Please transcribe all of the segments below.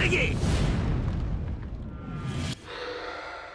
물색이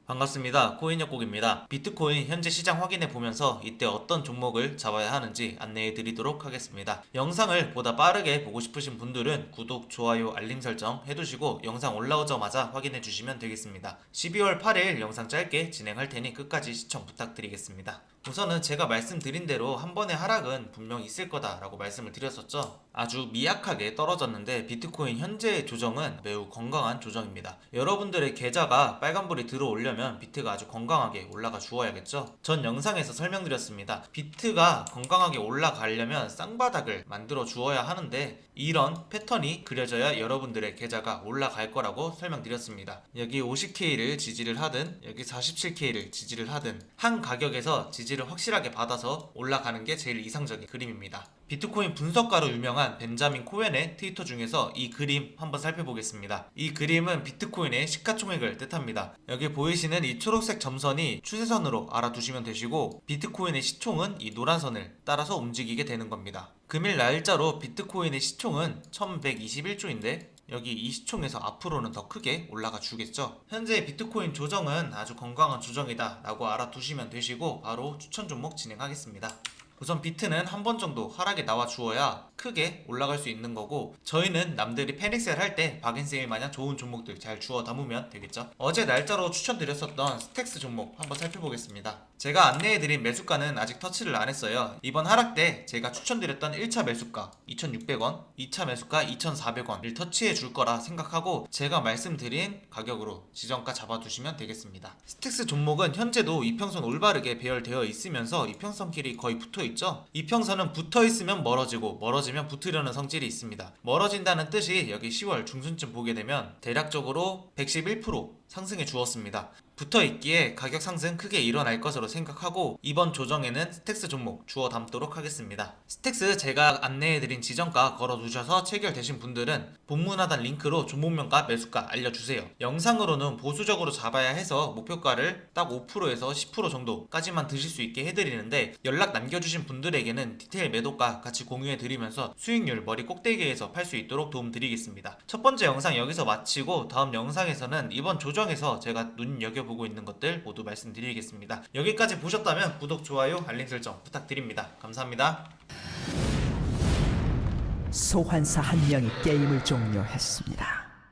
반갑습니다. 코인역곡입니다. 비트코인 현재 시장 확인해 보면서 이때 어떤 종목을 잡아야 하는지 안내해 드리도록 하겠습니다. 영상을 보다 빠르게 보고 싶으신 분들은 구독, 좋아요, 알림 설정 해두시고 영상 올라오자마자 확인해 주시면 되겠습니다. 12월 8일 영상 짧게 진행할 테니 끝까지 시청 부탁드리겠습니다. 우선은 제가 말씀드린 대로 한 번의 하락은 분명 있을 거다라고 말씀을 드렸었죠. 아주 미약하게 떨어졌는데 비트코인 현재의 조정은 매우 건강한 조정입니다. 여러분들의 계좌가 빨간불이 들어오려면 비트가 아주 건강하게 올라가 주어야겠죠. 전 영상에서 설명드렸습니다. 비트가 건강하게 올라가려면 쌍바닥을 만들어 주어야 하는데 이런 패턴이 그려져야 여러분들의 계좌가 올라갈 거라고 설명드렸습니다. 여기 50K를 지지를 하든 여기 47K를 지지를 하든 한 가격에서 지지를 확실하게 받아서 올라가는 게 제일 이상적인 그림입니다. 비트코인 분석가로 유명한 벤자민 코엔의 트위터 중에서 이 그림 한번 살펴보겠습니다. 이 그림은 비트코인의 시가총액을 뜻합니다. 여기 보이시는 이 초록색 점선이 추세선으로 알아두시면 되시고 비트코인의 시총은 이 노란 선을 따라서 움직이게 되는 겁니다. 금일 날짜로 비트코인의 시총은 1121조인데 여기 이 시총에서 앞으로는 더 크게 올라가 주겠죠. 현재 비트코인 조정은 아주 건강한 조정이다 라고 알아두시면 되시고 바로 추천 종목 진행하겠습니다. 우선 비트는 한 번 정도 하락에 나와 주어야 크게 올라갈 수 있는 거고 저희는 남들이 패닉셀 할 때 박앤세일 마냥 좋은 종목들 잘 주워 담으면 되겠죠. 어제 날짜로 추천드렸었던 스택스 종목 한번 살펴보겠습니다. 제가 안내해드린 매수가는 아직 터치를 안 했어요. 이번 하락 때 제가 추천드렸던 1차 매수가 2,600원, 2차 매수가 2,400원을 터치해 줄 거라 생각하고 제가 말씀드린 가격으로 지정가 잡아두시면 되겠습니다. 스택스 종목은 현재도 이평선 올바르게 배열되어 있으면서 이평선끼리 거의 붙어 있죠. 이평선은 붙어 있으면 멀어지고 멀어지면 붙으려는 성질이 있습니다. 멀어진다는 뜻이 여기 10월 중순쯤 보게 되면 대략적으로 111% 상승해 주었습니다. 붙어 있기에 가격 상승 크게 일어날 것으로 생각하고 이번 조정에는 스택스 종목 주어 담도록 하겠습니다. 스택스 제가 안내해드린 지정가 걸어두셔서 체결되신 분들은 본문 하단 링크로 종목명과 매수가 알려주세요. 영상으로는 보수적으로 잡아야 해서 목표가를 딱 5%에서 10% 정도까지만 드실 수 있게 해드리는데 연락 남겨주신 분들에게는 디테일 매도가 같이 공유해드리면서 수익률 머리 꼭대기에서 팔 수 있도록 도움드리겠습니다. 첫 번째 영상 여기서 마치고 다음 영상에서는 이번 조정에서 제가 눈여겨 보고 있는 것들 모두 말씀드리겠습니다. 여기까지 보셨다면 구독, 좋아요, 알림 설정 부탁드립니다. 감사합니다. 소환사 한 명이 게임을 종료했습니다.